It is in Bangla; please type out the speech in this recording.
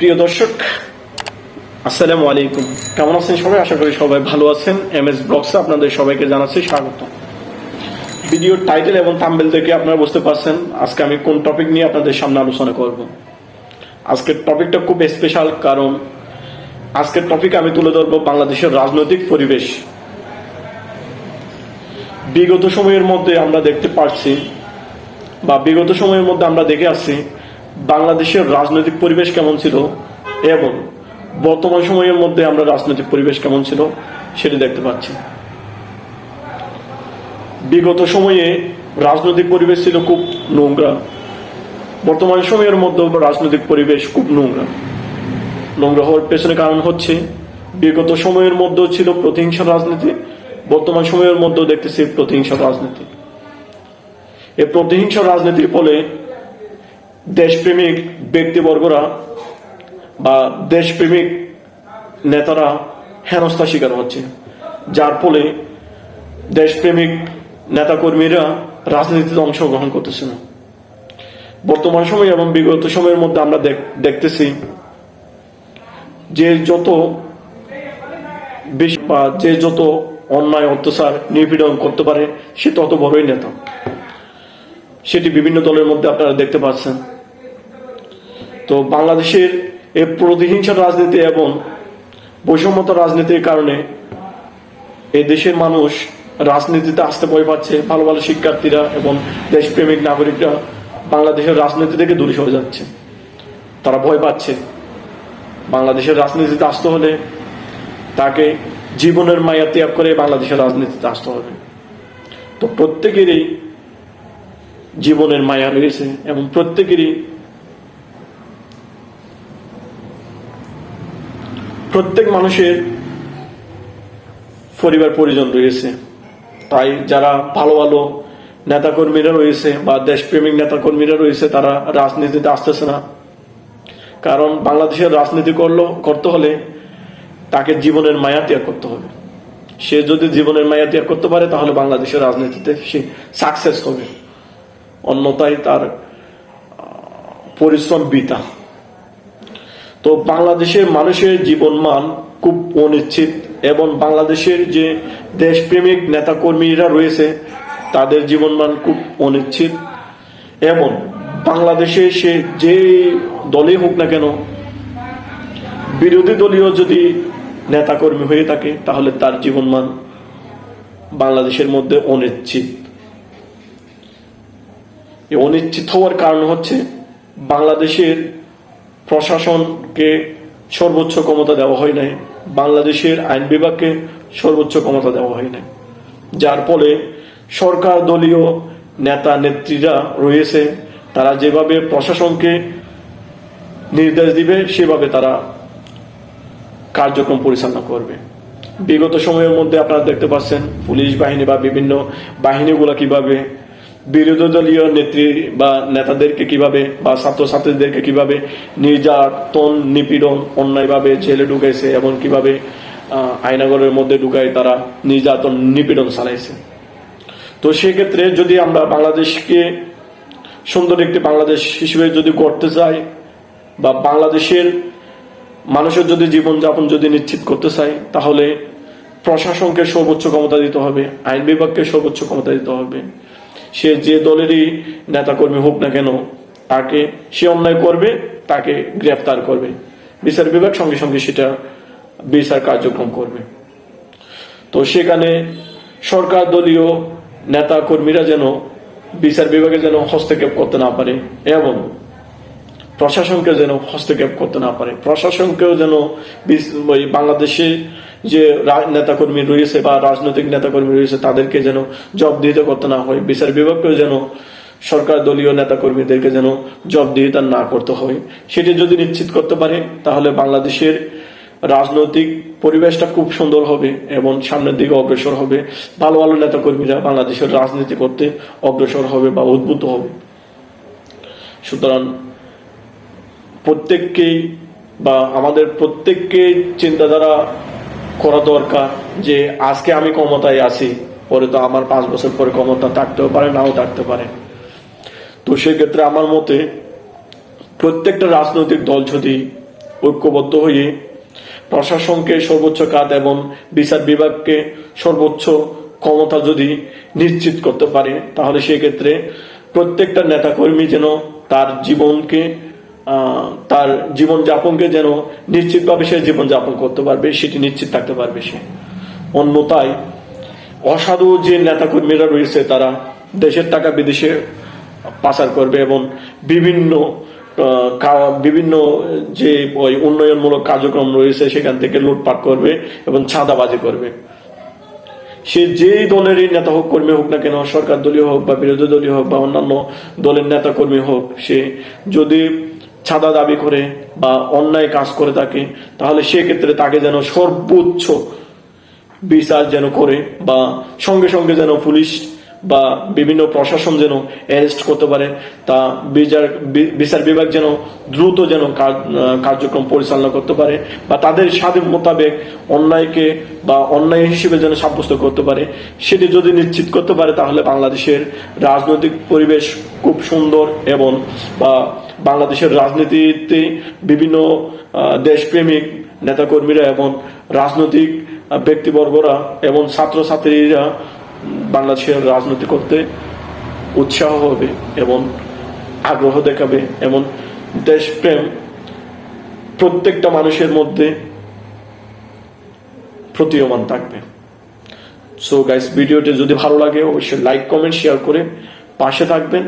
প্রিয় দর্শক, আসসালামু আলাইকুম। কেমন আছেন সবাই? আশা করি সবাই ভালো আছেন। এম এস ব্লগসে আপনাদের সবাইকে জানাচ্ছি স্বাগত। ভিডিওর টাইটেল এবং থাম্বেল থেকে আপনারা বুঝতে পারছেন আজকে আমি কোন টপিক নিয়ে আপনাদের সামনে আলোচনা করব। আজকের টপিকটা খুব স্পেশাল কারণ আজকের টপিক আমি তুলে ধরবো বাংলাদেশের রাজনৈতিক পরিবেশ। বিগত সময়ের মধ্যে আমরা দেখতে পাচ্ছি বা বিগত সময়ের মধ্যে আমরা দেখে আসছি বাংলাদেশের রাজনৈতিক পরিবেশ কেমন ছিল এবং বর্তমান সময়ের মধ্যে আমরা রাজনৈতিক পরিবেশ কেমন ছিল সেটি দেখতে পাচ্ছি। বিগত সময়ে রাজনৈতিক পরিবেশ ছিল খুব নোংরা। বর্তমান সময়ের মধ্যে রাজনৈতিক পরিবেশ খুব নোংরা। নোংরা হওয়ার পেছনে কারণ হচ্ছে বিগত সময়ের মধ্যেও ছিল প্রতিহিংসা রাজনীতি, বর্তমান সময়ের মধ্যেও দেখতেছি প্রতিহিংসা রাজনীতি। এই প্রতিহিংসা রাজনীতির ফলে দেশপ্রেমিক ব্যক্তিবর্গরা বা দেশপ্রেমিক নেতারা হেনস্থা শিকার হচ্ছে। যার ফলে দেশপ্রেমিক নেতাকর্মীরা রাজনীতিতে অংশগ্রহণ করতেছে না। বর্তমান সময় এবং বিগত সময়ের মধ্যে আমরা দেখ- দেখতেছি যে যত বেশি বা যে যত অন্যায়, অত্যাচার, নিপীড়ন করতে পারে, সে তত বড়ই নেতা। সেটি বিভিন্ন দলের মধ্যে আপনারা দেখতে পাচ্ছেন। তো বাংলাদেশের এই প্রতিহিংসা রাজনীতি এবং বৈষম্যতা রাজনীতির কারণে এই দেশের মানুষ রাজনীতিতে আসতে ভয় পাচ্ছে, ভালো ভালো শিক্ষার্থীরা এবং দেশপ্রেমিক নাগরিকরা বাংলাদেশের রাজনীতি থেকে দূরে সরে যাচ্ছে। তারা ভয় পাচ্ছে। বাংলাদেশের রাজনীতিতে আসতে হলে তাকে জীবনের মায়া ত্যাগ করে বাংলাদেশের রাজনীতিতে আসতে হবে। তো প্রত্যেকেরই জীবনের মায়া রয়েছে এবং প্রত্যেকেরই প্রত্যেক মানুষের পরিবার পরিজন রয়েছে। তাই যারা ভালো ভালো নেতাকর্মীরা রয়েছে বা দেশপ্রেমিক নেতাকর্মীরা রয়েছে, তারা রাজনীতিতে আসতেছে না। কারণ বাংলাদেশের রাজনীতি করল, করতে হলে তাকে জীবনের মায়া ত্যাগ করতে হবে। সে যদি জীবনের মায়া ত্যাগ করতে পারে, তাহলে বাংলাদেশের রাজনীতিতে সে সাকসেস হবে। অন্যথায় তার পরিশ্রম বিতা তো বাংলাদেশের মানুষের জীবন মান খুব অনিশ্চিত এবং বাংলাদেশের যে দেশপ্রেমিক নেতাকর্মীরা রয়েছে, তাদের জীবনমান খুব অনিশ্চিত। এবং বাংলাদেশে সে যে দলে হোক না কেন, বিরোধী দলীয় যদি নেতাকর্মী হয়ে থাকে, তাহলে তার জীবনমান বাংলাদেশের মধ্যে অনিশ্চিত। অনিশ্চিত হওয়ার কারণ হচ্ছে বাংলাদেশের প্রশাসনকে সর্বোচ্চ ক্ষমতা দেওয়া হয় নাই, বাংলাদেশের আইন বিভাগকে সর্বোচ্চ ক্ষমতা দেওয়া হয় নাই। যার ফলে সরকার দলীয় নেতা নেত্রীরা রয়েছে, তারা যেভাবে প্রশাসনকে নির্দেশ দিবে, সেভাবে তারা কার্যক্রম পরিচালনা করবে। বিগত সময়ের মধ্যে আপনারা দেখতে পাচ্ছেন, পুলিশ বাহিনী বা বিভিন্ন বাহিনীগুলো কীভাবে বিরোধী দলীয় নেত্রী বা নেতাদেরকে কীভাবে বা ছাত্রছাত্রীদেরকে কীভাবে নির্যাতন, নিপীড়ন, অন্যায়ভাবে জেলে ঢুকাইছে এবং কীভাবে আয়নাগরের মধ্যে ঢুকাই তারা নির্যাতন, নিপীড়ন চালাইছে। তো সেক্ষেত্রে যদি আমরা বাংলাদেশকে সুন্দর একটি বাংলাদেশ হিসেবে যদি করতে চাই বা বাংলাদেশের মানুষের যদি জীবনযাপন যদি নিশ্চিত করতে চাই, তাহলে প্রশাসনকে সর্বোচ্চ ক্ষমতা দিতে হবে, আইন বিভাগকে সর্বোচ্চ ক্ষমতা দিতে হবে। সে যে দলেরই নেতাকর্মী হোক না কেন, তাকে সে অন্যায় করবে, তাকে গ্রেফতার করবে। বিচার বিভাগ সঙ্গে সঙ্গে সেটা বিচার কার্যক্রম করবে। তো সেখানে সরকার দলীয় নেতা কর্মীরা যেন বিচার বিভাগে যেন হস্তক্ষেপ করতে না পারে, এবং প্রশাসনকে যেন হস্তক্ষেপ করতে না পারে। প্রশাসনকেও যেন বাংলাদেশে যে নেতাকর্মী রয়েছে বা রাজনৈতিক নেতাকর্মী রয়েছে, তাদেরকে যেন জবাবদিহিতা করতে না হয়। বিচার বিভাগকেও যেন সরকার দলীয় নেতাকর্মীদেরকে যেন জবাবদিহিতা না করতে হয়। সেটি যদি নিশ্চিত করতে পারে, তাহলে বাংলাদেশের রাজনৈতিক পরিবেশটা খুব সুন্দর হবে এবং সামনের দিকে অগ্রসর হবে। ভালো ভালো নেতাকর্মীরা বাংলাদেশের রাজনীতি করতে অগ্রসর হবে বা উদ্বুদ্ধ হবে। সুতরাং প্রত্যেককেই বা আমাদের প্রত্যেককে চিন্তাধারা করা দরকার যে আজকে আমি ক্ষমতায় আছি, পরে তো আমার পাঁচ বছর পরে ক্ষমতা থাকতেও পারে, নাও থাকতে পারে। তো সেক্ষেত্রে আমার মতে প্রত্যেকটা রাজনৈতিক দল যদি ঐক্যবদ্ধ হয়ে প্রশাসনকে সর্বোচ্চ কাজ এবং বিচার বিভাগকে সর্বোচ্চ ক্ষমতা যদি নিশ্চিত করতে পারে, তাহলে সেক্ষেত্রে প্রত্যেকটা নেতাকর্মী যেন তার জীবনকে তার জীবনযাপনকে যেন নিশ্চিতভাবে সে জীবনযাপন করতে পারবে, সেটি নিশ্চিত থাকতে পারবে সে। অন্যতায় অসাধু যে নেতাকর্মীরা রয়েছে, তারা দেশের টাকা বিদেশে পাচার করবে এবং বিভিন্ন বিভিন্ন যে ওই উন্নয়নমূলক কার্যক্রম রয়েছে, সেখান থেকে লুটপাট করবে এবং ছাদাবাজি করবে। সে যেই দলেরই নেতা হোক, কর্মী হোক না কেন, সরকার দলীয় হোক বা বিরোধী দলীয় হোক বা অন্যান্য দলের নেতা কর্মী হোক, সে যদি ছাদা দাবি করে বা অন্যায় কাজ করে থাকে তাহলে সেক্ষেত্রে তাকে যেন সর্বোচ্চ বিচার যেন করে বা সঙ্গে সঙ্গে যেন পুলিশ বা বিভিন্ন প্রশাসন যেন অ্যারেস্ট করতে পারে, তা বিচার বিচার বিভাগ যেন দ্রুত যেন কার্যক্রম পরিচালনা করতে পারে বা তাদের স্বাধীন মোতাবেক অন্যায়কে বা অন্যায় হিসেবে যেন সাব্যস্ত করতে পারে, সেটি যদি নিশ্চিত করতে পারে, তাহলে বাংলাদেশের রাজনৈতিক পরিবেশ খুব সুন্দর এবং, বা বাংলাদেশের রাজনীতিতে বিভিন্ন দেশপ্রেমিক নেতাকর্মীরা এবং রাজনৈতিক ব্যক্তিবর্গরা এবং ছাত্রছাত্রীরা বাংলাদেশের রাজনীতি করতে উৎসাহ হবে এবং আগ্রহ দেখাবে এবং দেশপ্রেম প্রত্যেকটা মানুষের মধ্যে প্রতীয়মান থাকবে। সো গাইস ভিডিওটি যদি ভালো লাগে, অবশ্যই লাইক কমেন্ট শেয়ার করে পাশে থাকবেন